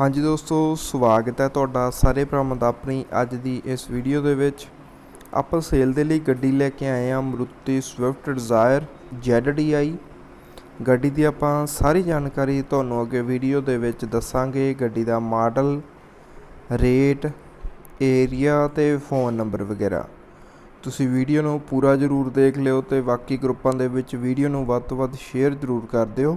ਹਾਂਜੀ ਦੋਸਤੋ, ਸਵਾਗਤ ਹੈ ਤੁਹਾਡਾ ਸਾਰੇ ਭਰਾਵਾਂ ਦਾ ਆਪਣੀ ਅੱਜ ਦੀ ਇਸ ਵੀਡੀਓ ਦੇ ਵਿੱਚ। ਆਪਾਂ ਸੇਲ ਦੇ ਲਈ ਗੱਡੀ ਲੈ ਕੇ ਆਏ ਹਾਂ ਮਰੂਤੀ ਸਵਿਫਟ ਡਿਜ਼ਾਇਰ ZDI ਗੱਡੀ ਦੀ ਆਪਾਂ ਸਾਰੀ ਜਾਣਕਾਰੀ ਤੁਹਾਨੂੰ ਅੱਗੇ ਵੀਡੀਓ ਦੇ ਵਿੱਚ ਦੱਸਾਂਗੇ। ਗੱਡੀ ਦਾ ਮਾਡਲ, ਰੇਟ ਏਰੀਆ ਤੇ ਫੋਨ ਨੰਬਰ ਵਗੈਰਾ। ਤੁਸੀਂ ਵੀਡੀਓ ਨੂੰ ਪੂਰਾ ਜ਼ਰੂਰ ਦੇਖ ਲਿਓ ਤੇ ਬਾਕੀ ਗਰੁੱਪਾਂ ਦੇ ਵਿੱਚ ਵੀਡੀਓ ਨੂੰ ਵੱਧ ਤੋਂ ਵੱਧ ਸ਼ੇਅਰ ਜ਼ਰੂਰ ਕਰ ਦਿਓ।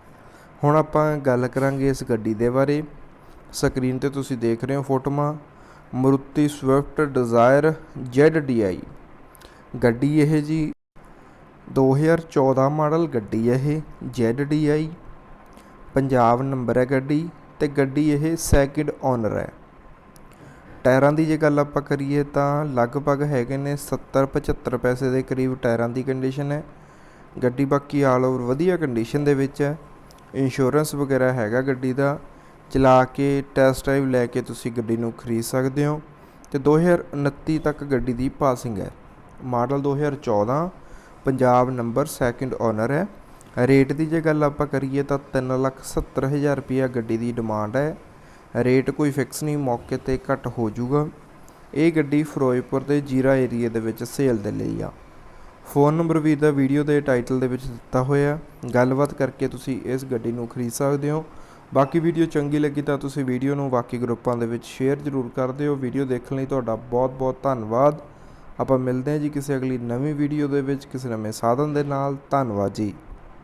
ਹੁਣ ਆਪਾਂ ਗੱਲ ਕਰਾਂਗੇ ਇਸ ਗੱਡੀ ਦੇ ਬਾਰੇ। ਸਕਰੀਨ ਤੇ ਤੁਸੀਂ ਦੇਖ ਰਹੇ ਹੋ ਫੋਟੋਆਂ। ਮਰੂਤੀ ਸਵਿਫਟ ਡਿਜ਼ਾਇਰ ZDI ਗੱਡੀ ਇਹ ਜੀ 2014 ਮਾਡਲ ਗੱਡੀ ਹੈ ਇਹ ZDI ਪੰਜਾਬ ਨੰਬਰ ਹੈ ਗੱਡੀ ਤੇ ਗੱਡੀ ਇਹ ਸੈਕਿੰਡ ਓਨਰ ਹੈ। ਟਾਇਰਾਂ ਦੀ ਜੇ ਗੱਲ ਆਪਾਂ ਕਰੀਏ ਤਾਂ ਲਗਭਗ ਹੈਗੇ ਨੇ 70 75 ਪੈਸੇ ਦੇ ਕਰੀਬ ਟਾਇਰਾਂ ਦੀ ਕੰਡੀਸ਼ਨ ਹੈ। ਗੱਡੀ ਬਾਕੀ ਆਲ ਓਵਰ ਵਧੀਆ ਕੰਡੀਸ਼ਨ ਦੇ ਵਿੱਚ ਹੈ। ਇੰਸ਼ੋਰੈਂਸ ਵਗੈਰਾ ਹੈਗਾ ਗੱਡੀ ਦਾ, ਚਲਾ ਕੇ ਟੈਸਟ ਡਰਾਈਵ ਲੈ ਕੇ ਤੁਸੀਂ ਗੱਡੀ ਨੂੰ ਖਰੀਦ ਸਕਦੇ ਹੋ ਤੇ 2029 ਤੱਕ ਗੱਡੀ ਦੀ ਪਾਸਿੰਗ ਹੈ। Model 2014 Punjab number second owner ਹੈ। ਰੇਟ ਦੀ ਜੇ ਗੱਲ ਆਪਾਂ ਕਰੀਏ ਤਾਂ 370000 ਰੁਪਿਆ ਗੱਡੀ ਦੀ ਡਿਮਾਂਡ ਹੈ। ਰੇਟ ਕੋਈ ਫਿਕਸ ਨਹੀਂ, ਮੌਕੇ ਤੇ ਘੱਟ ਹੋ ਜਾਊਗਾ। ਇਹ ਗੱਡੀ ਫਿਰੋਜ਼ਪੁਰ ਦੇ ਜੀਰਾ ਏਰੀਆ ਦੇ ਵਿੱਚ ਸੇਲ ਦੇ ਲਈ ਆ। ਫੋਨ ਨੰਬਰ ਵੀ ਦਾ ਵੀਡੀਓ ਦੇ ਟਾਈਟਲ ਦੇ ਵਿੱਚ ਦਿੱਤਾ ਹੋਇਆ ਗੱਲਬਾਤ ਕਰਕੇ ਤੁਸੀਂ ਇਸ ਗੱਡੀ ਨੂੰ ਖਰੀਦ ਸਕਦੇ ਹੋ। ਬਾਕੀ ਵੀਡੀਓ ਚੰਗੀ ਲੱਗੀ ਤਾਂ ਤੁਸੀਂ ਵੀਡੀਓ ਨੂੰ ਬਾਕੀ ਗਰੁੱਪਾਂ ਦੇ ਵਿੱਚ ਸ਼ੇਅਰ ਜ਼ਰੂਰ ਕਰ ਦਿਓ। ਵੀਡੀਓ ਦੇਖਣ ਲਈ ਤੁਹਾਡਾ ਬਹੁਤ ਬਹੁਤ ਧੰਨਵਾਦ। ਆਪਾਂ ਮਿਲਦੇ ਹਾਂ ਜੀ ਕਿਸੇ ਅਗਲੀ ਨਵੀਂ ਵੀਡੀਓ ਦੇ ਵਿੱਚ ਕਿਸੇ ਨਵੇਂ ਸਾਧਨ ਦੇ ਨਾਲ। ਧੰਨਵਾਦ ਜੀ।